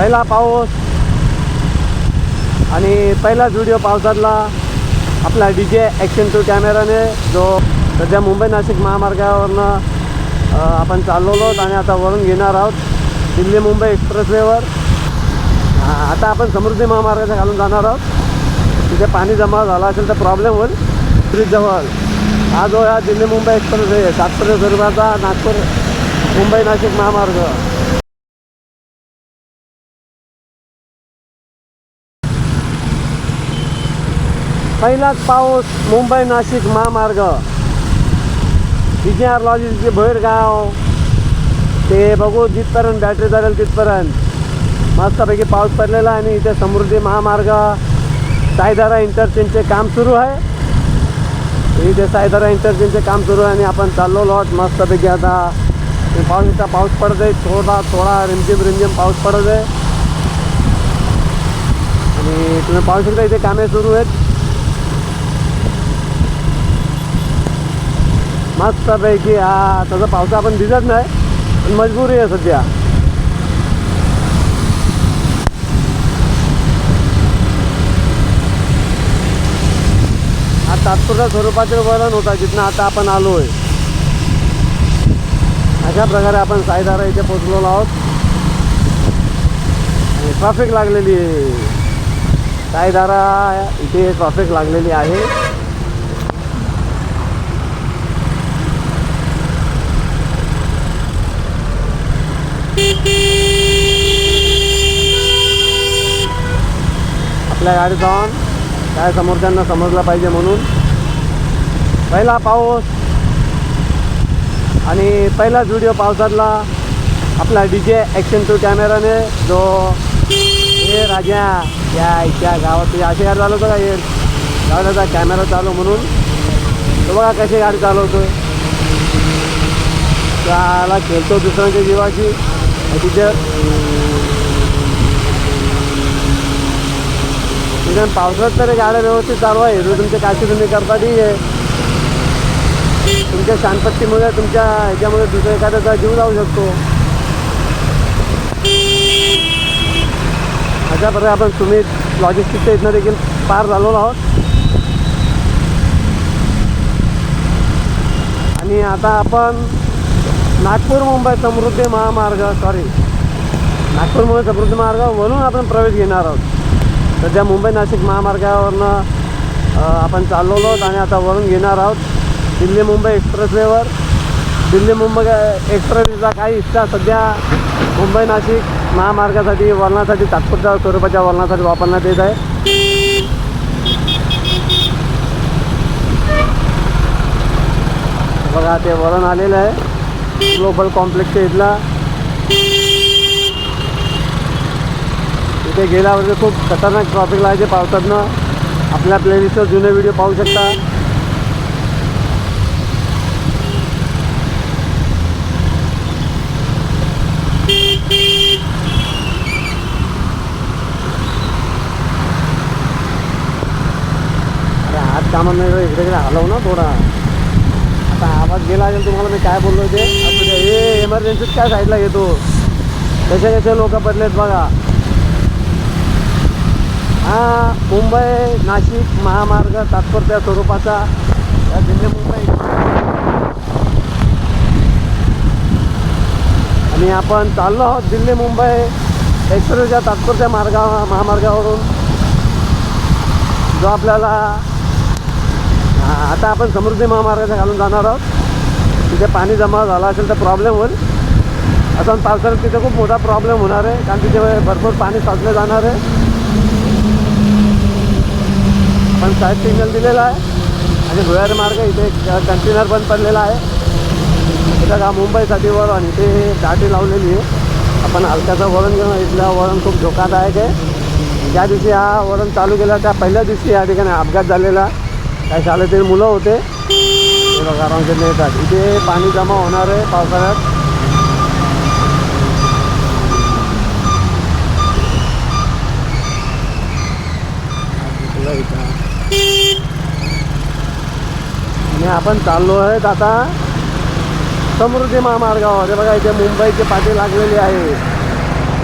पहिला पाऊस आणि पहिलाच व्हिडिओ पावसातला आपला डी जे ॲक्शन टू कॅमेराने जो सध्या मुंबई नाशिक महामार्गावरनं आपण चालवलो आहोत आणि आता वरून घेणार आहोत दिल्ली मुंबई एक्सप्रेसवेवर आता आपण समृद्धी महामार्गाच्या घालून जाणार आहोत. तिथे पाणी जमा झाला असेल तर प्रॉब्लेम होईल. ब्रिजजवळ हो, हा जो या दिल्ली मुंबई एक्सप्रेस आहे सातपुर विदर्भाचा नागपूर मुंबई नाशिक महामार्ग. पहिलाच पाऊस मुंबई नाशिक महामार्ग. विजयार आर लॉजिस्टिक भैरगाव. ते बघू जिथपर्यंत बॅटरी धरेल तिथपर्यंत. मस्तपैकी पाऊस पडलेला आणि इथे समृद्धी महामार्ग. सायदारा इंटरचेंजचे काम सुरू आहे. इथे सायदारा इंटरचेंजचे काम सुरू आहे आणि आपण चाललो लॉट मस्तपैकी आता. पाऊस पाऊसचा पाऊस पडत आहे थोडा थोडा रिमझिम रिमझिम पाऊस पडत आहे आणि तुम्ही पाहू शकता इथे कामे सुरू आहेत. मस्तपैकी हा तसं पावसा आपण भिजत नाही पण मजबुरी आहे सध्या. हा तात्पुरत्या स्वरूपाचे वळण होता जिथनं आता आपण आलो आहे अशा प्रकारे आपण साईधारा इथे पोचलेलो आहोत. आणि ट्रॅफिक लागलेली आहे. साईधारा इथे ट्रॅफिक लागलेली आहे. आपल्या गाडीत जाऊन काय समोरच्यांना समजलं पाहिजे म्हणून. पहिला पाऊस आणि पहिलाच व्हिडिओ पावसातला आपला डी जे ॲक्शन टू कॅमेराने जो हे राजा या इथल्या गावात अशी गाडी चालवतो का हे? गाड्याचा कॅमेरा चालू म्हणून. तो बघा कशी गाडी चालवतो त्याला खेळतो दुसऱ्यांच्या जीवाची टीचर निदान पावसात तरी गाड्या व्यवस्थित चालू आहे. हिरो तुमच्या काशी तुम्ही करता ठीक आहे. तुमच्या शानपट्टीमुळे तुमच्या ह्याच्यामुळे दुसऱ्या एखाद्याचा जीव जाऊ शकतो. अशा प्रकारे आपण तुम्ही लॉजिस्टिकच्या इथनं देखील पार झालेलो आहोत. आणि आता आपण नागपूर मुंबई समृद्धी महामार्ग सॉरी नागपूर मुंबई समृद्धी मार्गावरून आपण प्रवेश घेणार आहोत. सध्या मुंबई नाशिक महामार्गावरनं आपण चाललेलो आहोत आणि आता वरून घेणार आहोत दिल्ली मुंबई एक्सप्रेसवेवर. दिल्ली मुंबई एक्सप्रेसचा काही हिस्सा सध्या मुंबई नाशिक महामार्गासाठी वळणासाठी तात्पुरत्या स्वरूपाच्या वळणासाठी वापरण्यात येत आहे. बघा ते वळण आलेलं आहे. ग्लोबल कॉम्प्लेक्सच्या इथला. इथे गेल्यावर खूप खतरनाक ट्रॉफिक लागायचे पावसातनं. आपल्या प्लेलिस्टवर जुने व्हिडिओ पाहू शकता. अरे हात कामात नाही इकडे इकडे हलव ना थोडा. आता आवाज गेला असेल तुम्हाला मी काय बोललो ते? हे एमर्जन्सीत काय साईडला येतो? कसे कसे लोक बदलेत बघा. हा मुंबई नाशिक महामार्ग तात्पुरत्या स्वरूपाचा या दिल्ली मुंबई. आणि आपण चाललो आहोत दिल्ली मुंबई एक्सप्रेसच्या तात्पुरत्या मार्गा महामार्गावरून. जो आपल्याला आता आपण समृद्धी महामार्गाच्या घालून जाणार आहोत. तिथे पाणी जमा झाला असेल तर प्रॉब्लेम होईल. असं पावसाळ्यात तिथे खूप मोठा प्रॉब्लेम होणार आहे कारण तिथे भरपूर पाणी साचलं जाणार आहे. पण साईड सिग्नल दिलेला आहे. आणि भुयारी मार्ग इथे कंटेनर पण पडलेला आहे. इथं का मुंबईसाठी वळण इथे दाटी लावलेली आहे. आपण हलक्याचं वळण घेऊन इथलं वळण खूप धोकादायक आहे. ज्या दिवशी हा वळण चालू केला त्या पहिल्या दिवशी या ठिकाणी अपघात झालेला. काही शाळेतील मुलं होते. कारण बघा येतात. इथे पाणी जमा होणार आहे पावसाळ्यात तुला इथं. आणि आपण चाललो आहेत आता समृद्धी महामार्गावर. बघा इथे मुंबईची पाठी लागलेली आहे.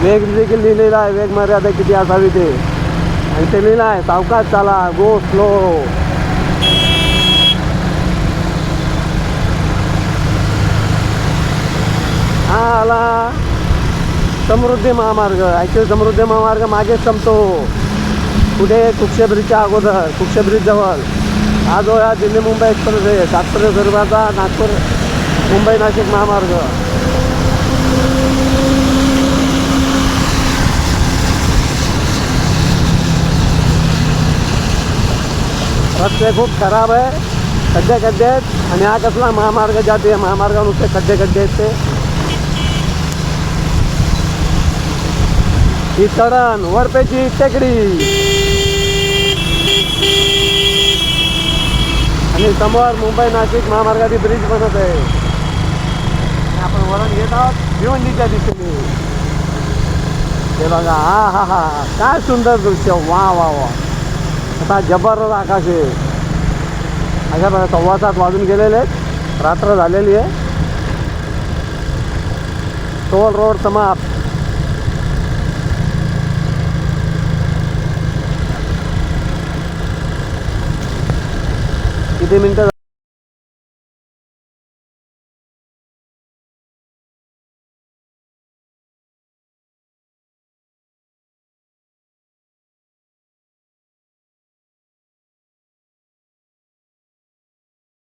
वेग देखील लिहिलेला आहे वेग मर्यादा किती असावी ते. आणि ते लिहिलं आहे सावकाश चाला गो स्लो हा आला समृद्धी महामार्ग. ॲक्च्युली समृद्धी महामार्ग मागेच संपतो. कुठे? कुक्षे ब्रिजच्या अगोदर कुक्षे ब्रिज जवळ. हा जो दिल्ली मुंबई एक्सप्रेस आहे. तात्पर्य स्वरूपाचा नागपूर मुंबई नाशिक महामार्ग. रस्ते खूप खराब आहे. खड्डे खड्डे आहेत. आणि हा कसला महामार्ग जाते महामार्गावर नुसते खड्डे खड्डे आहेत ते. ही चढण वरपेची टेकडी. आणि समोर मुंबई नाशिक महामार्गाची ब्रिज बनत आहे. आपण वरण घेत आहोत भिवंडीच्या दिशेने. हे बघा हा हा हा. काय सुंदर दृश्य. वा वा वा. आता जबरदस्त आकाश आहे. अशा बघा सव्वा तास वाजून गेलेले आहेत. रात्र झालेली आहे. टोल रोड समाप्त. किती मिनटं